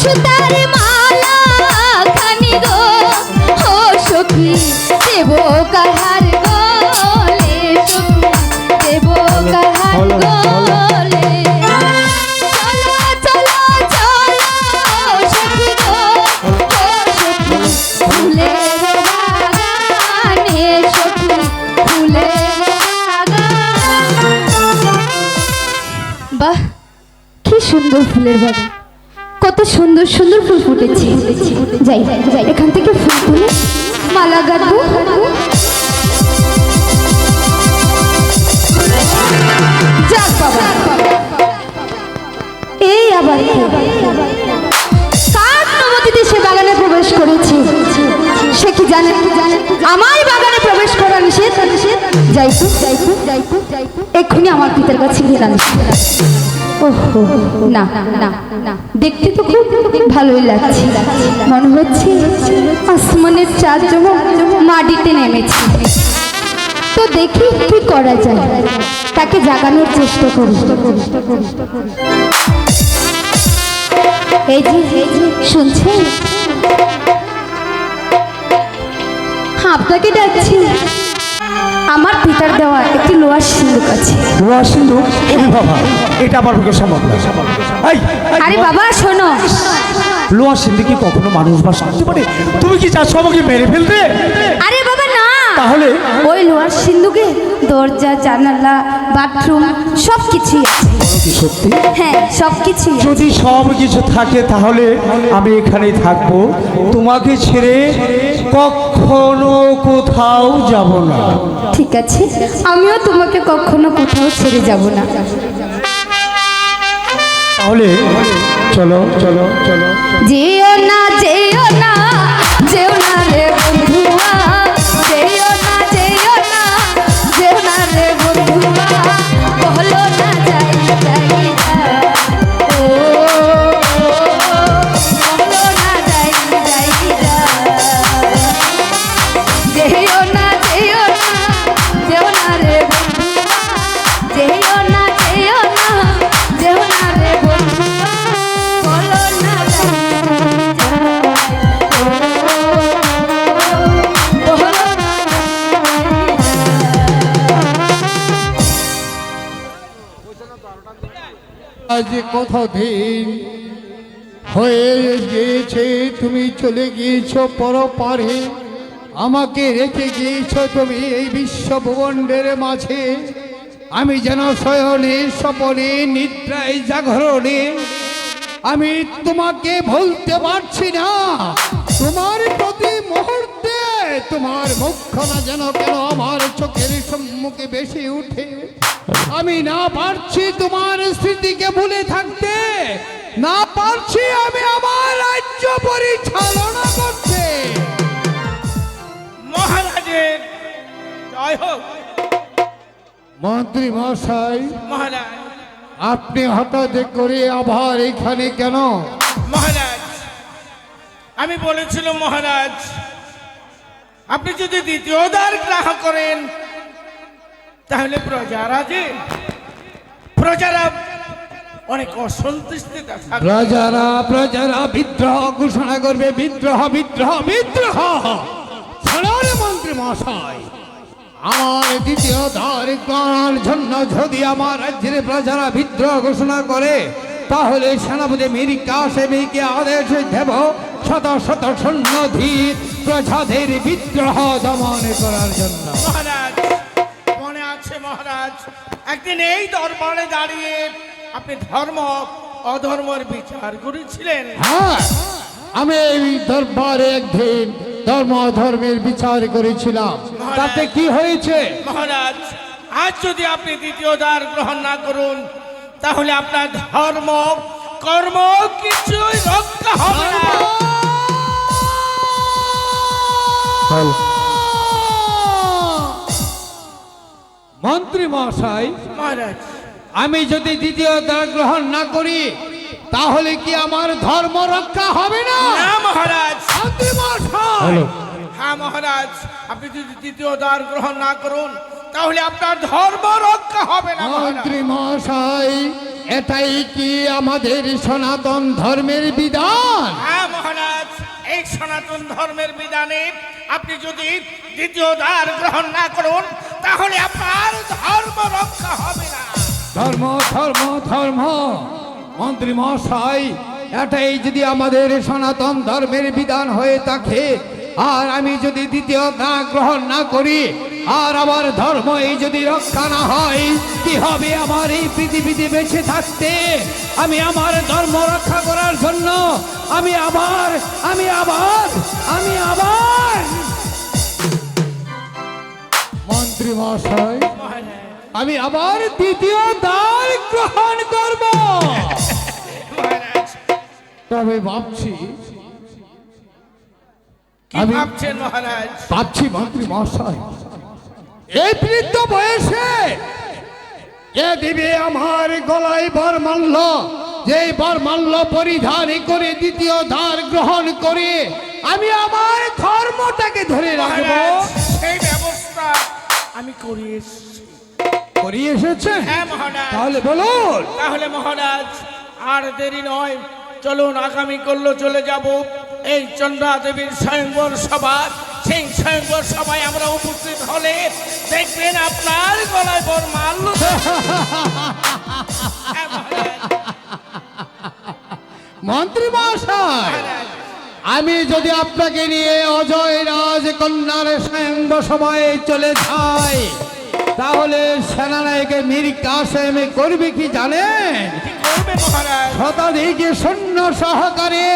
সুতার মালা খানি গো। ও সখী দেব কাহার গলে সখী দেব কাহার গলে। বাহ কি সুন্দর ফুলের বাগান। কত সুন্দর সুন্দর ফুল ফুটেছে। যাই যাই, এখান থেকে ফুল তুলে। মালা গাঁথবো বাবা। এই আবার বাগানে প্রবেশ করেছে? সে কি আমার বাগানে প্রবেশ এক্ষুনি আমার পিতার কাছে গিয়ে না না দেখতে তো খুব ভালোই লাগছে। মনে হচ্ছে আসমানের চাঁদ যেমন মাটিতে নেমেছে। তো দেখি কি করা যায়। তাকে জাগানোর চেষ্টা করি। এই যে, শুনছেন? আপনাকে ডাকছি। আমার পিতার দেওয়া একটি লোহার সিন্দুক আছে। লোহার সিন্ধুক এই বাবা এটা আমার পক্ষে সম্ভব না। আরে বাবা শোনো। লোহার সিন্ধু কি কখনো মানুষ বা শান্তি পারে তুমি কি চাচ্ছ আমাকে মেরে ফেলতে? আরে বাবা না। তাহলে? ওই লোহার সিন্ধুকে দরজা জানালা বাথরুম সব কিছুই আছে। সত্যি হ্যাঁ সব কিছুই যদি সব কিছু থাকে তাহলে আমি এখানেই থাকব। তোমাকে ছেড়ে কখনো কোথাও যাব না। ঠিক আছে আমিও তোমাকে কখনো কোথাও ছেড়ে যাব না। তাহলে চলো চলো চলো। যেও না যেও আজ কোথাও দিন হয়ে গিয়েছে, তুমি চলে গিয়েছ পরপারে। আমাকে রেখে গিয়েছ তুমি এই বিশ্ব ভুবণ্ডের মাঝে। আমি যেন শয়নে, স্বপনে, নিদ্রায় জাগরণে। আমি তোমাকে ভুলতে পারছি না। তোমার প্রতি মুহূর্তে তোমার মুখখানা যেন কেন আমার চোখের সম্মুখে বেশি উঠে। আমি না পারছি তোমার স্মৃতিকে ভুলে থাকতে। না পারছি আমি আমার রাজ্য পরিচালনা করতে। মহারাজের জয় হোক। মন্ত্রী মশাই মহারাজ। আপনি হঠাৎ করে আবার এখানে কেন? মহারাজ আমি বলেছিলাম মহারাজ আপনি যদি দ্বিতীয় দ্বার গ্রাহক করেন তাহলে প্রজারা যে প্রজারা অনেক অসন্তুষ্টিতে প্রজারা প্রজারা বিদ্রোহ ঘোষণা করবে বিদ্রোহ বিদ্রোহ বিদ্রোহ। মন্ত্রী মশাই আমার দ্বিতীয় গ্রহণের জন্য যদি আমার রাজ্যের প্রজারা বিদ্রোহ ঘোষণা করে তাহলে সেনাপতি মীর কাসেমিকে আদেশ দেব শত শত সৈন্য ধীর প্রজাদের বিদ্রোহ দমন করার জন্য। মহারাজ আছে মহারাজ। একদিন এই দরবারে দাঁড়িয়ে আপনি ধর্ম অধর্মের বিচার করেছিলেন। হ্যাঁ আমি এই দরবারে একদিন ধর্ম অধর্মের বিচার করেছিলাম। তাতে কি হয়েছে? মহারাজ আজ যদি আপনি দ্বিতীয় দ্বার গ্রহণ না করুন তাহলে আপনার ধর্ম কর্ম কিছুই রক্ষা হবে না। মন্ত্রী মহাশয় মহারাজ। আমি যদি দ্বিতীয় দ্বার গ্রহণ না করি তাহলে কি আমার ধর্ম রক্ষা হবে না? না মহারাজ। মন্ত্রী মহাশয়। হ্যাঁ মহারাজ। আপনি যদি দ্বিতীয় দ্বার গ্রহণ না করুন তাহলে আপনার ধর্ম রক্ষা হবে না মন্ত্রী মহাশয় এটাই কি আমাদের সনাতন ধর্মের বিধান? হ্যাঁ মহারাজ। এই সনাতন ধর্মের বিধানে আপনি যদি দ্বিতীয় দ্বার গ্রহণ না করুন তাহলে আপনার ধর্ম রক্ষা হবে না। ধর্ম ধর্ম ধর্ম। মন্ত্রী মহাশয়, এটাই যদি আমাদের সনাতন ধর্মের বিধান হয়ে থাকে, আর আমি যদি দ্বিতীয় না গ্রহণ না করি, আর আমার ধর্ম এই যদি রক্ষা না হয়, কি হবে আমার এই পৃথিবীতে বেঁচে থাকতে? আমি আমার ধর্ম রক্ষা করার জন্য আমি আবার আমি আবার আমি আবার মন্ত্রী মহাশয় আমি আবার দ্বিতীয় দ্বার গ্রহণ করব। তবে ভাবছি আমি- ভাবছেন মহারাজ? ভাবছি মন্ত্রী মহাশয় এই বৃদ্ধ বয়সে কে দিবে আমার গলায় বরমাল্য যে বরমাল্য পরিধান করে দ্বিতীয় ধার গ্রহণ করে আমি আমার ধর্মটাকে ধরে রাখব। সেই ব্যবস্থা আমি করে এসেছি। করিয়ে এসেছে? হ্যাঁ মহারাজ। তাহলে বলুন। তাহলে মহারাজ আর দেরি নয়। চলুন আগামী করল চলে যাব। এই চন্দ্রা দেবীর স্বয়ংবর সভা। সেই স্বয়ংবর সভায় আমরা উপস্থিত হলে দেখবেন আপনার গলায় বর মাল্য হ্যাঁ, মন্ত্রী মহাশয় আমি যদি আপনাকে নিয়ে অজয় রাজকন্যার স্বয়ংব সময়ে চলে যাই তাহলে সেনানায়কে মীর কাসেম করবে কি জানেন? শতাধিক শূন্য সহকারে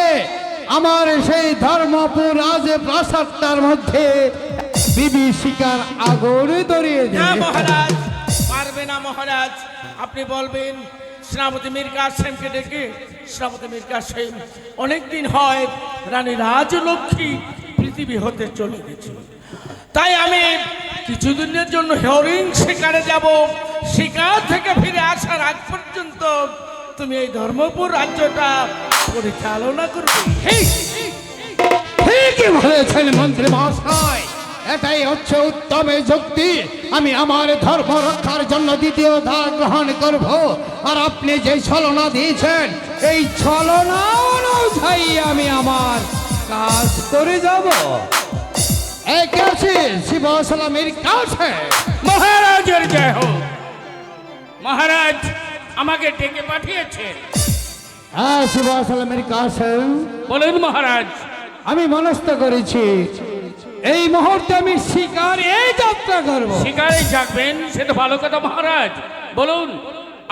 আমার সেই ধর্মপুর রাজ প্রাসাদটার মধ্যে বিভীষিকার আগর ধরিয়ে দেবে মহারাজ পারবে না মহারাজ। আপনি বলবেন শ্রাবতী মীর কাসেমকে ডেকে শ্রাবতী মীর কাসেম অনেকদিন হয় রানী রাজলক্ষ্মী পৃথিবী হতে চলে গেছে তাই আমি কিছুদিনের জন্য হরিণ শিকারে যাব শিকার থেকে ফিরে আসার আগ পর্যন্ত তুমি এই ধর্মপুর রাজ্যটা পরিচালনা করবে ঠিকই বলেছেন মন্ত্রী মহাশয় এটাই হচ্ছে উত্তম যুক্তি। আমি আমার ধর্ম রক্ষার জন্য দ্বিতীয় ধার গ্রহণ করব। আর আপনি যে ছলনা দিয়েছেন এই ছলনা অনুযায়ী আমি আমার কাজ করে যাব। এই কাছে শিব সালামের কাছে। মহারাজের জয় হোক। মহারাজ আমাকে ডেকে পাঠিয়েছে হ্যাঁ শিব সালামের কাছে। বলুন মহারাজ। আমি মনস্থ করেছি এই মুহূর্তে আমি শিকার এই যাত্রা করব। শিকারে যাবেন সে তো ভালো কথা মহারাজ। বলুন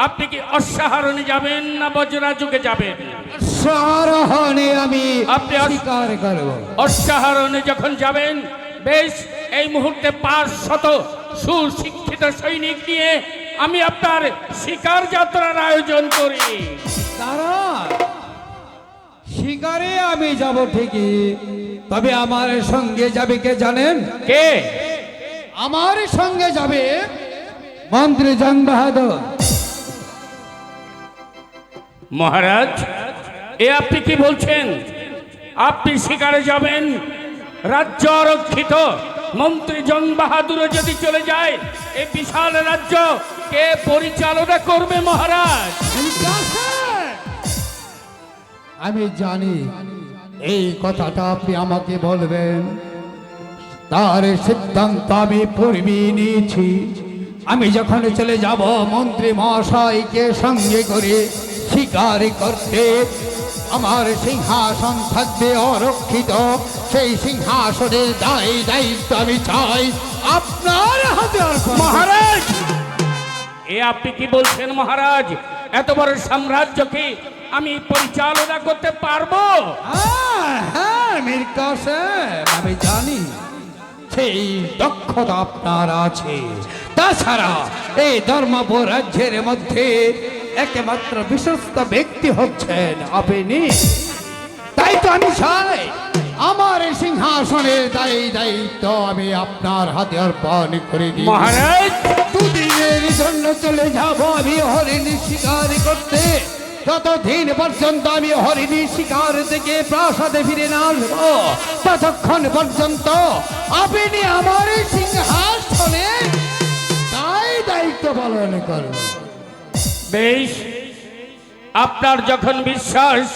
আপনি কি অশ্বারোহণে যাবেন না বজ্রাযুগে যাবেন? সারহনে আমি আপনি স্বীকার করব। অশ্বারোহণে যখন যাবেন বেশ এই মুহূর্তে পাঁচ শত সুশিক্ষিত সৈনিক নিয়ে আমি আপনার শিকার যাত্রার আয়োজন করি। তারা শিকারে আমি যাব ঠিকই তবে আমার সঙ্গে যাবে কে জানেন? কে? আমার সঙ্গে যাবে মন্ত্রী জং বাহাদুর। মহারাজ এ আপনি কি বলছেন? আপনি শিকারে যাবেন রাজ্য আরক্ষিত মন্ত্রী জং বাহাদুরও যদি চলে যায় এই বিশাল রাজ্য কে পরিচালনা করবে মহারাজ? আমি জানি এই কথাটা আপনি আমাকে বলবেন। তার সিদ্ধান্ত আমি পূর্বে নিয়েছি। আমি যখন চলে যাব মন্ত্রী মহাশয়কে সঙ্গে করে শিকার করতে, আমার সিংহাসন থাকবে অরক্ষিত। সেই সিংহাসনের দায় দায়িত্ব আমি চাই। আপনার হাতে মহারাজ! এ আপনি কি বলছেন মহারাজ? এত বড় সাম্রাজ্যকে আমি পরিচালনা করতে পারব? হ্যাঁ হ্যাঁ মীর কাসেম আমি জানি। সেই দক্ষতা আপনার আছে। তাছাড়া এই ধর্মপুর রাজ্যের মধ্যে একমাত্র বিশ্বস্ত ব্যক্তি হচ্ছেন আপনি। তাই তো আমি চাই আমার এই সিংহাসনের দায়ী দায়িত্ব আমি আপনার হাতে অর্পণ করে দিই। মহারাজ! দুদিনের জন্য চলে যাব আমি হরিণী শিকার করতে। ততদিন পর্যন্ত আমি হরিণী শিকার থেকে প্রাসাদে ফিরে না আসব, ততক্ষণ পর্যন্ত আপনি আমার এই তাই দায়িত্ব পালন করবেন। বেশ, আপনার যখন বিশ্বাস,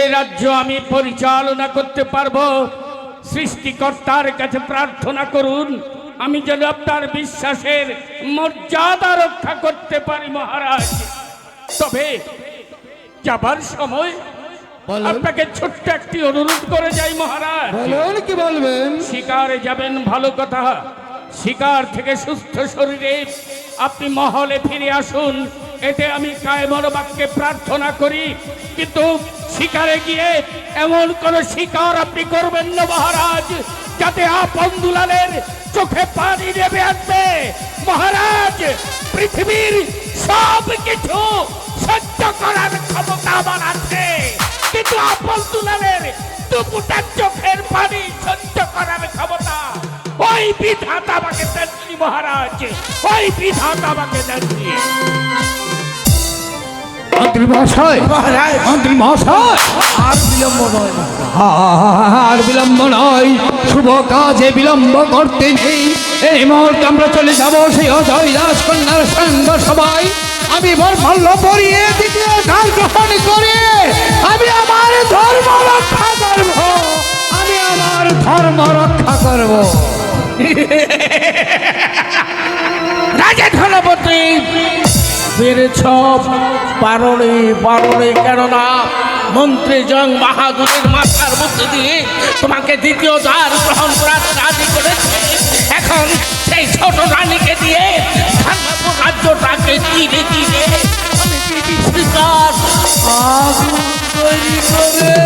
এ রাজ্য আমি পরিচালনা করতে পারব, সৃষ্টিকর্তার কাছে প্রার্থনা করুন, আমি যেন আপনার বিশ্বাসের মর্যাদা রক্ষা করতে পারি মহারাজ। তবে যাবার সময় আপনাকে ছোট্ট একটি অনুরোধ করে যাই মহারাজ। বলুন কি বলবেন? শিকারে যাবেন ভালো কথা। শিকার থেকে সুস্থ শরীরে আপনি মহলে ফিরে আসুন। এতে আমি কায়মন বাক্যে প্রার্থনা করি কিন্তু শিকারে গিয়ে এমন কোন শিকার আপনি করবেন না মহারাজ যাতে আপন দুলালের চোখে পানি নেবে আসবে। মহারাজ পৃথিবীর সব কিছু সহ্য করার আমার আছে। কিন্তু টুকুটা চোখের পানি সহ্য করার ক্ষমতা ওই বিধাতা আমাকে দেননি মহারাজ। ওই বিধাতা আমাকে দেননি মন্ত্রী মহাশয় মন্ত্রী মহাশয়। আর বিলম্ব নয়। আর বিলম্ব নয়। শুভ কাজে বিলম্ব করতে নেই। এই মুহূর্তে আমরা চলে যাব সেই অজয় রাজকন্যার সঙ্গ সবাই আমি মল্ল পরিয়ে দ্বিতীয় কাল গ্রহণ করে, আমি আমার ধর্ম রক্ষা করব, আমি আমার ধর্ম রক্ষা করব। রাজা ধনপতি বেড়েছ বারণে বারণে, কেননা মন্ত্রী জং বাহাদুরের মাথার মধ্যে দিয়ে তোমাকে দ্বিতীয় দ্বার গ্রহণ করার রাজি করেছে। এখন সেই ছোট রানীকে দিয়ে ভাঙাবো রাজ্যটাকে ধীরে ধীরে আমি বিবি সরকার আগুন তৈরি করে